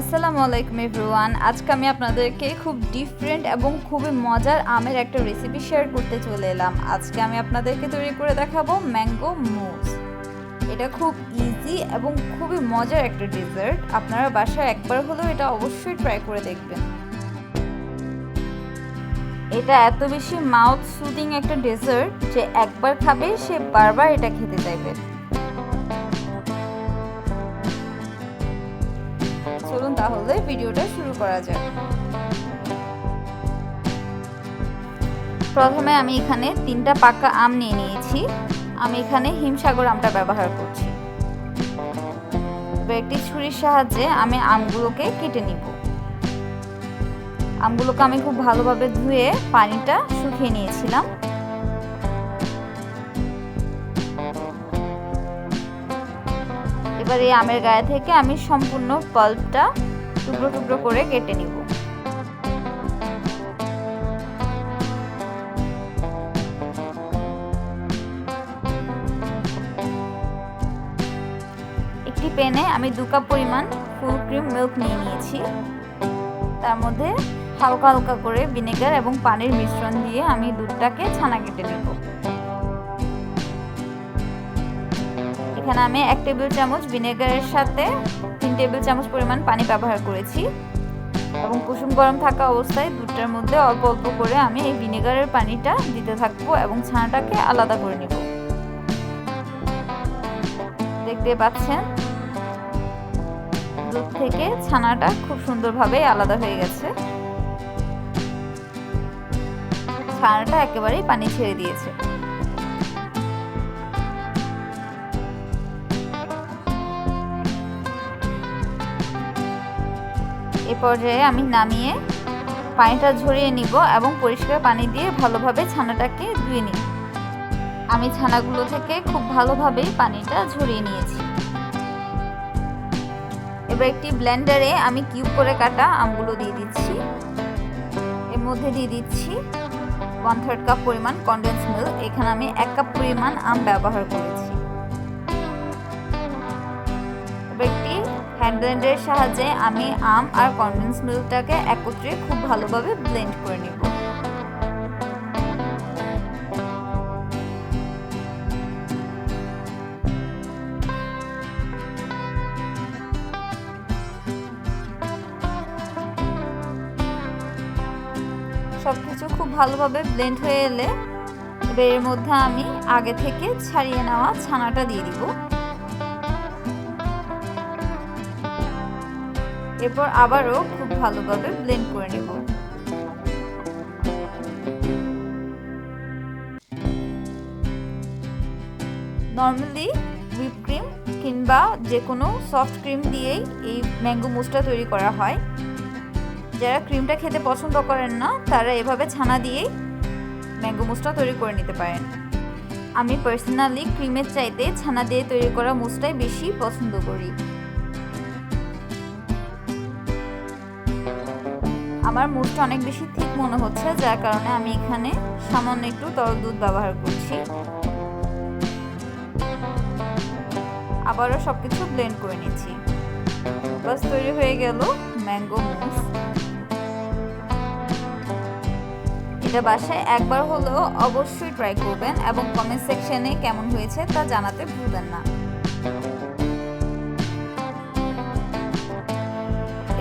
আসসালামু আলাইকুম এভরিওয়ান। আজকে আমি আপনাদেরকে খুব ডিফারেন্ট এবং খুবই মজার আমের একটা রেসিপি শেয়ার করতে চলে এলাম। আজকে আমি আপনাদেরকে তৈরি করে দেখাবো ম্যাঙ্গো মুস এটা খুব ইজি এবং খুবই মজার একটা ডেজার্ট আপনারা বাসায় একবার হলেও এটা অবশ্যই ট্রাই করে দেখবেন। এটা এত বেশি মাউথ সুদিং একটা ডেজার্ট যে একবার খাবে সে বারবার এটা খেতে চাইবে। তাহলে ভিডিওটা শুরু করা যাক। প্রথমে আমি এখানে তিনটা পাকা আম নিয়ে নিয়েছি। আমি এখানে হিমসাগর আমটা ব্যবহার করছি। একটি ছুরির সাহায্যে আমি আমগুলোকে কেটে নিব। আমগুলোকে আমি খুব ভালোভাবে ধুয়ে পানিটা শুকিয়ে নিয়েছিলাম। এবার এই আমের গায়ে থেকে আমি সম্পূর্ণ পাল্পটা টুকরো টুকরো করে কেটে নিব। একটি প্যানে আমি দু কাপ পরিমাণ ফুল ক্রিম মিল্ক নিয়ে নিয়েছি। তার মধ্যে হালকা হালকা করে ভিনেগার এবং পানির মিশ্রণ দিয়ে আমি দুধটাকে ছানা কেটে নেব। এখানে আমি এক টেবিল চামচ ভিনেগারের সাথে তিন টেবিল চামচ পরিমাণ পানি ব্যবহার করেছি এবং কুসুম গরম থাকা অবস্থায় দুধটার মধ্যে অল্প অল্প করে আমি এই ভিনেগারের পানিটা দিতে থাকব এবং ছানাটাকে আলাদা করে নিব। দেখতে পাচ্ছেন? দুধ থেকে ছানাটা খুব সুন্দরভাবে আলাদা হয়ে গেছে। ছানাটা একেবারেই পানি ছেড়ে দিয়েছে। এ পর্যায়ে আমি নামিয়ে পানিটা ঝরিয়ে নিব এবং পরিষ্কার পানি দিয়ে ভালোভাবে ছানাটাকে ধুয়ে নিব। আমি ছানাগুলো থেকে খুব ভালোভাবেই পানিটা ঝরিয়ে নিয়েছি। এবার একটি ব্লেন্ডারে আমি কিউব করে কাটা আমগুলো দিয়ে দিচ্ছি। এর মধ্যে দিয়ে দিচ্ছি ওয়ান থার্ড কাপ পরিমাণ কনডেন্স মিল্ক এখানে আমি এক কাপ পরিমাণ আম ব্যবহার করেছি। হ্যান্ড ব্লেন্ডারের সাহায্যে আমি আম আর কনডেন্স মিল্কটাকে একত্রে খুব ভালোভাবে ব্লেন্ড করে নিব। সব কিছু খুব ভালোভাবে ব্লেন্ড হয়ে এলে এবার এর মধ্যে আমি আগে থেকে ছাড়িয়ে নেওয়া ছানাটা দিয়ে দিব। এরপর আবারও খুব ভালোভাবে ব্লেন্ড করে নেব। নর্মালি হুইপ ক্রিম কিংবা যে কোনো সফট ক্রিম দিয়েই এই ম্যাঙ্গো মুসটা তৈরি করা হয়। যারা ক্রিমটা খেতে পছন্দ করেন না, তারা এভাবে ছানা দিয়েই ম্যাঙ্গো মুসটা তৈরি করে নিতে পারেন। আমি পার্সোনালি ক্রিমের চাইতে ছানা দিয়ে তৈরি করা মুসটাই বেশি পছন্দ করি। আমার মুসটা অনেক বেশি ঠিক মনে হচ্ছে, যার কারণে আমি এখানে সামান্য একটু তরল দুধ ব্যবহার করছি। আবারও সব কিছু ব্লেন্ড করে নিচ্ছি। বাস তৈরি হয়ে গেল ম্যাঙ্গো মুস এটা বাসায় একবার হলেও অবশ্যই ট্রাই করবেন এবং কমেন্ট সেকশনে কেমন হয়েছে তা জানাতে ভুলবেন না।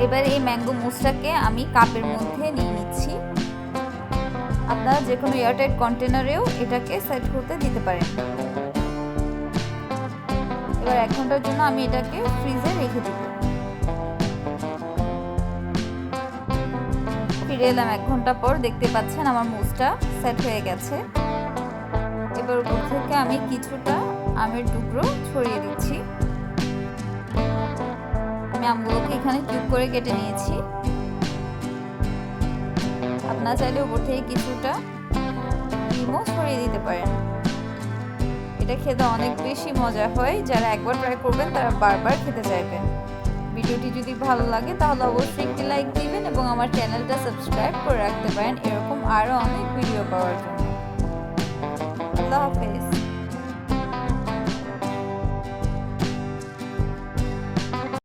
এবার এই ম্যাঙ্গো মুসটাকে আমি কাপের মধ্যে নিয়ে নিচ্ছি। আপনারা যে কোনো এয়ারটাইট কন্টেনারেও এটাকে সেট হতে দিতে পারেন। এবার এক ঘণ্টার জন্য আমি এটাকে ফ্রিজে রেখে দিব। ফিরে এলাম এক ঘণ্টা পর, দেখতে পাচ্ছেন আমার মুসটা সেট হয়ে গেছে। এবার উপর থেকে আমি কিছুটা আমের টুকরো ছড়িয়ে দিচ্ছি। আমি আমগুলোকে এখানে কিউব করে কেটে নিয়েছি। আপনারা চাইলে উপর থেকে কিছুটা ডিমও ছড়িয়ে দিতে পারেন। এটা খেতে অনেক বেশি মজা হয়। যারা একবার ট্রাই করবেন, তারা বারবার খেতে চাইবেন। ভিডিওটি যদি ভালো লাগে, তাহলে অবশ্যই একটি লাইক দিবেন এবং আমার চ্যানেলটা সাবস্ক্রাইব করে রাখতে পারেন। এরকম আরও অনেক ভিডিও পাওয়ার জন্য। আল্লাহ হাফেজ।